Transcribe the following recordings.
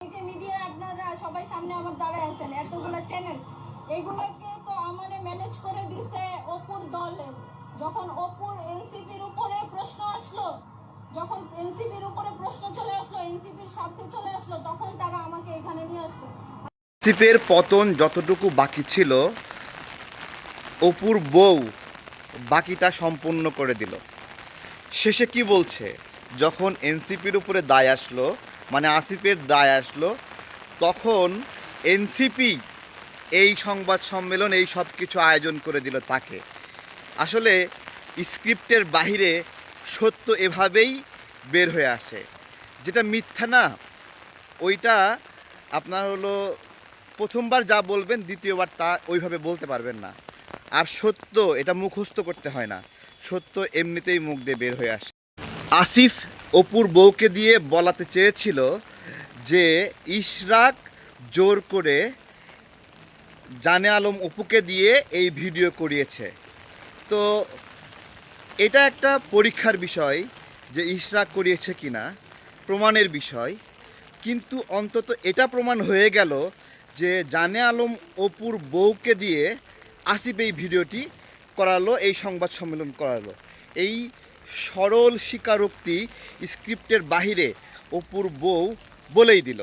Media আপনারা সবাই সামনে আমার দাঁড়ায় আছেন, এতগুলো চ্যানেল এগুলোকে তো আমারে ম্যানেজ করে দিছে দলের যখন অপুর এনসিপির উপরে প্রশ্ন আসলো, যখন এনসিপির উপরে প্রশ্ন চলে আসলো, এনসিপির চলে আসলো, তখন তারা আমাকে এখানে নিয়ে আসছে। সিপের পতন যতটুকু বাকি ছিল, অপুর বউ বাকিটা সম্পূর্ণ করে দিল। শেষে কি বলছে? যখন এনসিপির উপরে দায় আসলো মানে আসিফের দায় আসলো, তখন এনসিপি এই সংবাদ সম্মেলন, এই সব কিছু আয়োজন করে দিল তাকে। আসলে স্ক্রিপ্টের বাহিরে সত্য এভাবেই বের হয়ে আসে। যেটা মিথ্যা না, ওইটা আপনার হলো প্রথমবার যা বলবেন, দ্বিতীয়বার তা ওইভাবে বলতে পারবেন না। আর সত্য, এটা মুখস্থ করতে হয় না। সত্য এমনিতেই মুখ দিয়ে বের হয়ে আসে। আসিফ অপুর বউকে দিয়ে বলাতে চেয়েছিল যে, ইশরাক জোর করে জানে আলম অপুকে দিয়ে এই ভিডিও করিয়েছে। তো, এটা একটা পরীক্ষার বিষয় যে ইশরাক করিয়েছে কিনা, প্রমাণের বিষয়। কিন্তু অন্তত এটা প্রমাণ হয়ে গেল যে জানে আলম অপুর বউকে দিয়ে আসিফ এই ভিডিওটি করালো, এই সংবাদ সম্মেলন করালো। এই সরল স্বীকারোক্তি স্ক্রিপ্টের বাহিরে অপুর বউ বলেই দিল।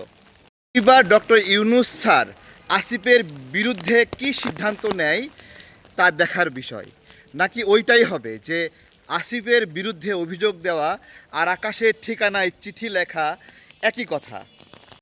এবার ডক্টর ইউনুস স্যার আসিফের বিরুদ্ধে কি সিদ্ধান্ত নেয় তা দেখার বিষয়। নাকি ওইটাই হবে যে আসিফের বিরুদ্ধে অভিযোগ দেওয়া আর আকাশের ঠিকানায় চিঠি লেখা একই কথা?